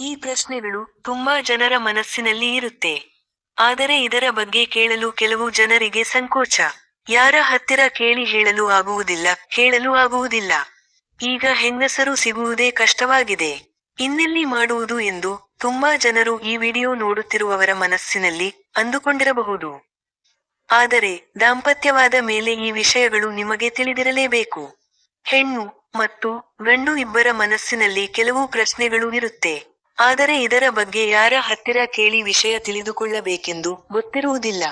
ಈ ಪ್ರಶ್ನೆಗಳು ತುಂಬಾ ಜನರ ಮನಸ್ಸಿನಲ್ಲಿ ಇರುತ್ತೆ. ಆದರೆ ಇದರ ಬಗ್ಗೆ ಕೇಳಲು ಕೆಲವು ಜನರಿಗೆ ಸಂಕೋಚ. ಯಾರ ಹತ್ತಿರ ಕೇಳಿ ಹೇಳಲು ಆಗುವುದಿಲ್ಲ, ಕೇಳಲು ಆಗುವುದಿಲ್ಲ. ಈಗ ಹೆಂಗಸರು ಸಿಗುವುದೇ ಕಷ್ಟವಾಗಿದೆ. ಇನ್ನೆಲ್ಲಿ ಮಾಡುವುದು ಎಂದು ತುಂಬಾ ಜನರು ಈ ವಿಡಿಯೋ ನೋಡುತ್ತಿರುವವರ ಮನಸ್ಸಿನಲ್ಲಿ ಅಂದುಕೊಂಡಿರಬಹುದು. ಆದರೆ ದಾಂಪತ್ಯವಾದ ಮೇಲೆ ಈ ವಿಷಯಗಳು ನಿಮಗೆ ತಿಳಿದಿರಲೇಬೇಕು. ಹೆಣ್ಣು ಮತ್ತು ಗಂಡು ಇಬ್ಬರ ಮನಸ್ಸಿನಲ್ಲಿ ಕೆಲವು ಪ್ರಶ್ನೆಗಳು ಇರುತ್ತೆ. ಆದರೆ ಇದರ ಬಗ್ಗೆ ಯಾರ ಹತ್ತಿರ ಕೇಳಿ ವಿಷಯ ತಿಳಿದುಕೊಳ್ಳಬೇಕೆಂದು ಗೊತ್ತಿರುವುದಿಲ್ಲ.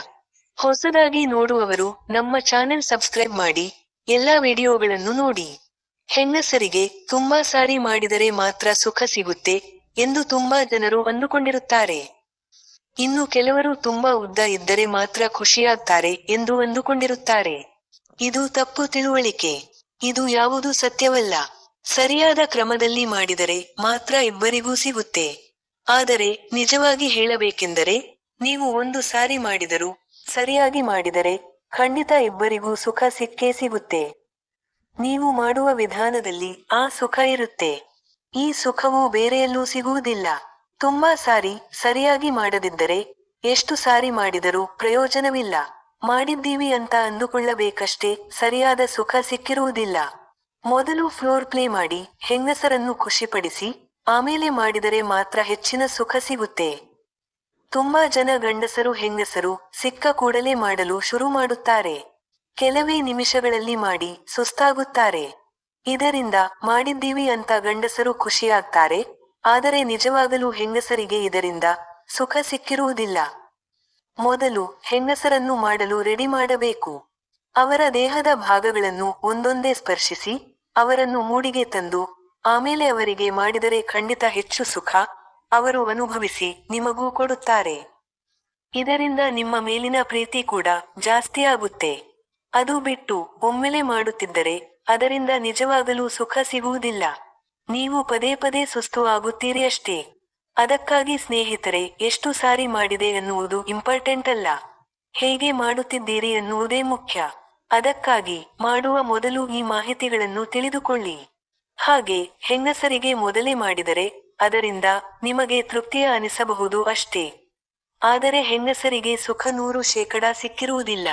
ಹೊಸದಾಗಿ ನೋಡುವವರು ನಮ್ಮ ಚಾನೆಲ್ ಸಬ್ಸ್ಕ್ರೈಬ್ ಮಾಡಿ, ಎಲ್ಲಾ ವಿಡಿಯೋಗಳನ್ನು ನೋಡಿ. ಹೆಂಗಸರಿಗೆ ತುಂಬಾ ಸಾರಿ ಮಾಡಿದರೆ ಮಾತ್ರ ಸುಖ ಸಿಗುತ್ತೆ ಎಂದು ತುಂಬಾ ಜನರು ಅಂದುಕೊಂಡಿರುತ್ತಾರೆ. ಇನ್ನು ಕೆಲವರು ತುಂಬಾ ಉದ್ದ ಇದ್ದರೆ ಮಾತ್ರ ಖುಷಿಯಾಗ್ತಾರೆ ಎಂದು ಅಂದುಕೊಂಡಿರುತ್ತಾರೆ. ಇದು ತಪ್ಪು ತಿಳುವಳಿಕೆ. ಇದು ಯಾವುದು ಸತ್ಯವಲ್ಲ. ಸರಿಯಾದ ಕ್ರಮದಲ್ಲಿ ಮಾಡಿದರೆ ಮಾತ್ರ ಇಬ್ಬರಿಗೂ ಸಿಗುತ್ತೆ. ಆದರೆ ನಿಜವಾಗಿ ಹೇಳಬೇಕೆಂದರೆ, ನೀವು ಒಂದು ಸಾರಿ ಮಾಡಿದರೂ, ಸರಿಯಾಗಿ ಮಾಡಿದರೆ ಖಂಡಿತ ಇಬ್ಬರಿಗೂ ಸುಖ ಸಿಕ್ಕೇ ಸಿಗುತ್ತೆ. ನೀವು ಮಾಡುವ ವಿಧಾನದಲ್ಲಿ ಆ ಸುಖ ಇರುತ್ತೆ. ಈ ಸುಖವು ಬೇರೆಯಲ್ಲೂ ಸಿಗುವುದಿಲ್ಲ. ತುಂಬಾ ಸಾರಿ ಸರಿಯಾಗಿ ಮಾಡದಿದ್ದರೆ, ಎಷ್ಟು ಸಾರಿ ಮಾಡಿದರೂ ಪ್ರಯೋಜನವಿಲ್ಲ. ಮಾಡಿದ್ದೀವಿ ಅಂತ ಅಂದುಕೊಳ್ಳಬೇಕಷ್ಟೇ ಸರಿಯಾದ ಸುಖ ಸಿಕ್ಕಿರುವುದಿಲ್ಲ. ಮೊದಲು ಫ್ಲೋರ್ ಪ್ಲೇ ಮಾಡಿ ಹೆಂಗಸರನ್ನು ಖುಷಿಪಡಿಸಿ, ಆಮೇಲೆ ಮಾಡಿದರೆ ಮಾತ್ರ ಹೆಚ್ಚಿನ ಸುಖ ಸಿಗುತ್ತೆ. ತುಂಬಾ ಜನ ಗಂಡಸರು ಹೆಂಗಸರು ಸಿಕ್ಕ ಕೂಡಲೇ ಮಾಡಲು ಶುರು ಮಾಡುತ್ತಾರೆ. ಕೆಲವೇ ನಿಮಿಷಗಳಲ್ಲಿ ಮಾಡಿ ಸುಸ್ತಾಗುತ್ತಾರೆ. ಇದರಿಂದ ಮಾಡಿದ್ದೀವಿ ಅಂತ ಗಂಡಸರು ಖುಷಿಯಾಗ್ತಾರೆ, ಆದರೆ ನಿಜವಾಗಲೂ ಹೆಂಗಸರಿಗೆ ಇದರಿಂದ ಸುಖ ಸಿಕ್ಕಿರುವುದಿಲ್ಲ. ಮೊದಲು ಹೆಂಗಸರನ್ನು ಮಾಡಲು ರೆಡಿ ಮಾಡಬೇಕು. ಅವರ ದೇಹದ ಭಾಗಗಳನ್ನು ಒಂದೊಂದೇ ಸ್ಪರ್ಶಿಸಿ ಅವರನ್ನು ಮೂಡಿಗೆ ತಂದು, ಆಮೇಲೆ ಅವರಿಗೆ ಮಾಡಿದರೆ ಖಂಡಿತ ಹೆಚ್ಚು ಸುಖ, ಅವರು ಅನುಭವಿಸಿ ನಿಮಗೂ ಕೊಡುತ್ತಾರೆ. ಇದರಿಂದ ನಿಮ್ಮ ಮೇಲಿನ ಪ್ರೀತಿ ಕೂಡ ಜಾಸ್ತಿ ಆಗುತ್ತೆ. ಅದು ಬಿಟ್ಟು ಒಮ್ಮೆಲೆ ಮಾಡುತ್ತಿದ್ದರೆ ಅದರಿಂದ ನಿಜವಾಗಲೂ ಸುಖ ಸಿಗುವುದಿಲ್ಲ. ನೀವು ಪದೇ ಪದೇ ಸುಸ್ತು ಆಗುತ್ತೀರಿ ಅಷ್ಟೇ. ಅದಕ್ಕಾಗಿ ಸ್ನೇಹಿತರೆ, ಎಷ್ಟು ಸಾರಿ ಮಾಡಿದೆ ಎನ್ನುವುದು ಇಂಪಾರ್ಟೆಂಟ್ ಅಲ್ಲ ಹೇಗೆ ಮಾಡುತ್ತಿದ್ದೀರಿ ಎನ್ನುವುದೇ ಮುಖ್ಯ. ಅದಕ್ಕಾಗಿ ಮಾಡುವ ಮೊದಲು ಈ ಮಾಹಿತಿಗಳನ್ನು ತಿಳಿದುಕೊಳ್ಳಿ. ಹಾಗೆ ಹೆಂಗಸರಿಗೆ ಮೊದಲೇ ಮಾಡಿದರೆ ಅದರಿಂದ ನಿಮಗೆ ತೃಪ್ತಿಯ ಅನಿಸಬಹುದು ಅಷ್ಟೇ. ಆದರೆ ಹೆಂಗಸರಿಗೆ ಸುಖ ನೂರು ಶೇಕಡ ಸಿಕ್ಕಿರುವುದಿಲ್ಲ.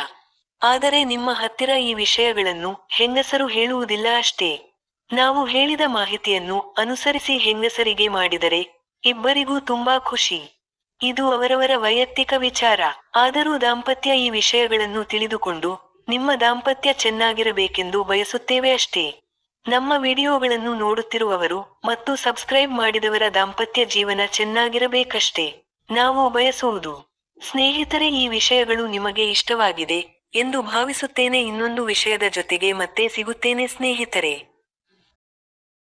ಆದರೆ ನಿಮ್ಮ ಹತ್ತಿರ ಈ ವಿಷಯಗಳನ್ನು ಹೆಂಗಸರು ಹೇಳುವುದಿಲ್ಲ ಅಷ್ಟೇ. ನಾವು ಹೇಳಿದ ಮಾಹಿತಿಯನ್ನು ಅನುಸರಿಸಿ ಹೆಂಗಸರಿಗೆ ಮಾಡಿದರೆ ಇಬ್ಬರಿಗೂ ತುಂಬಾ ಖುಷಿ. ಇದು ಅವರವರ ವೈಯಕ್ತಿಕ ವಿಚಾರ. ಆದರೂ ದಾಂಪತ್ಯ ಈ ವಿಷಯಗಳನ್ನು ತಿಳಿದುಕೊಂಡು ನಿಮ್ಮ ದಾಂಪತ್ಯ ಚೆನ್ನಾಗಿರಬೇಕೆಂದು ಬಯಸುತ್ತೇವೆ ಅಷ್ಟೇ. ನಮ್ಮ ವಿಡಿಯೋಗಳನ್ನು ನೋಡುತ್ತಿರುವವರು ಮತ್ತು ಸಬ್ಸ್ಕ್ರೈಬ್ ಮಾಡಿದವರ ದಾಂಪತ್ಯ ಜೀವನ ಚೆನ್ನಾಗಿರಬೇಕಷ್ಟೇ. ನಾವು ಬಯಸುವುದು, ಸ್ನೇಹಿತರೆ, ಈ ವಿಷಯಗಳು ನಿಮಗೆ ಇಷ್ಟವಾಗಿದೆ ಎಂದು ಭಾವಿಸುತ್ತೇನೆ. ಇನ್ನೊಂದು ವಿಷಯದ ಜೊತೆಗೆ ಮತ್ತೆ ಸಿಗುತ್ತೇನೆ ಸ್ನೇಹಿತರೆ.